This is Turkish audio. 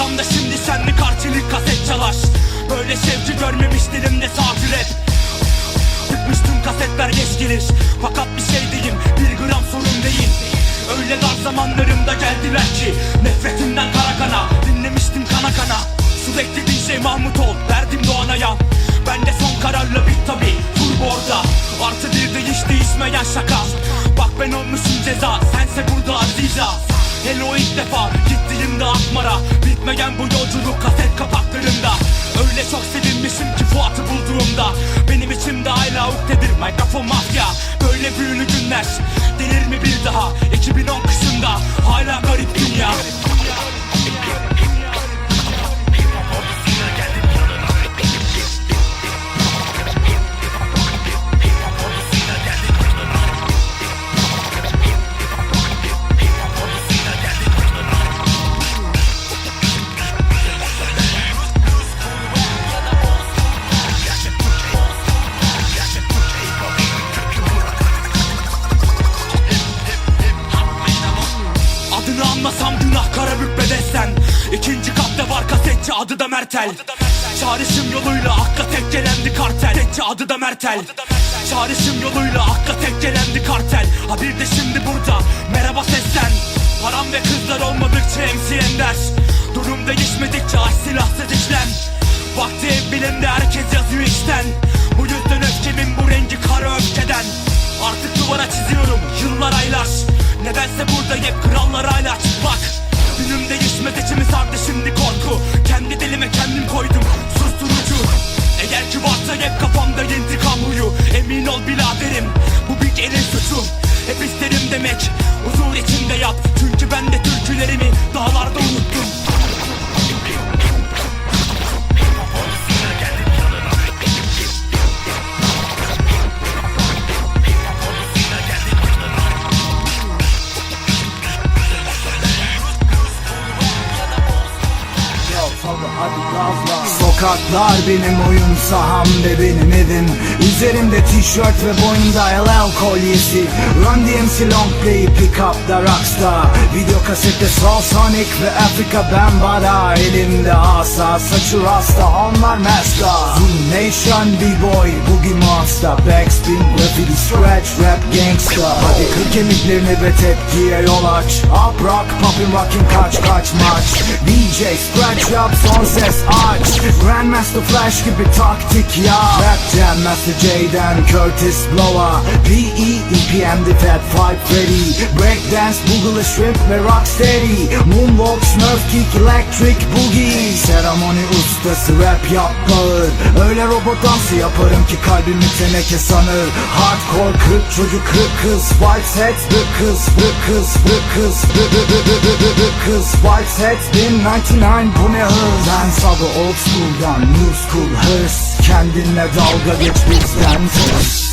Adam da şimdi senli karşılık kaset çalar? Böyle sevgi görmemiş dilimde saati rap Tıkmıştım kasetler geç gelir. Fakat bir şey diyeyim bir gram sorun değil. Öyle dar zamanlarımda geldiler ki Nefretimden kara kana. Dinlemiştim kana kana. Sürekli DJ Mahmut ol Verdim Doğan'a yan. Ben de son kararla bit tabi Turbo orada Artı bir de hiç değişmeyen şaka. Bak ben olmuşum ceza Sense burada aziza. Hele o ilk defa Akmar'a Bitmeyen bu yolculuk kaset kapaklarında Öyle çok sevinmişim ki Fuat'ı bulduğumda. Benim içimde hala uktedir mikrofon mafya. Böyle büyülü günler. Gelir mi bir daha? 2010 kışında adı da Mertel. Çağrışım yoluyla akla tek gelendi kartel. Tekçi adı da Mertel. Çağrışım yoluyla akla tek gelendi kartel. Ha bir de şimdi burada merhaba seslen. Param ve kızlar olmadıkça MC Ender. Durum değişmedikçe aç silahsız işlem. Vakti ev bilimde herkes yazıyor işten. Bu yüzden öfkemin bu rengi kara öfkeden. Artık duvara çiziyorum yıllar aylar. Nedense burada hep krallar hala çıplak. Günüm değişmez içimi sardı şimdi korku hep kafamda intikam huyu Emin ol biraderim bu bir Sokaklar benim oyun saham ve benim evim. Üzerimde tişört ve boynumda LL kolyesi. Run DMC long play pick up da rockstar. Video kasette Soul Sonic ve Afrika Bambara. Elimde asa saçı rasta onlar master. Zoom Nation B-boy boogie monster. Backspin graffiti scratch rap gangsta Hadi kır kemiklerini ve tepkiye yol aç. Up rock poppin rockin kaç kaç maç. DJ scratch yap son ses aç Grandmaster Flash gibi taktik ya. Rap Jam Master J'den Curtis Blow'a. P.E. EPM'de Fat Five Freddy. Breakdance Boogle'ı Shrimp ve Rocksteady. Moonwalk Smurf Kick Electric Boogie. Seremoni ustası rap yap bağır Öyle robot dansı yaparım ki kalbimi teneke sanır. Hardcore kırk çocuk kırk kız. White set bir kız bir kız bir kız bir kız White set 1099 bu ne hız? Ben sabı old school'dan new school hırs. Kendinle dalga geç bizden. tırs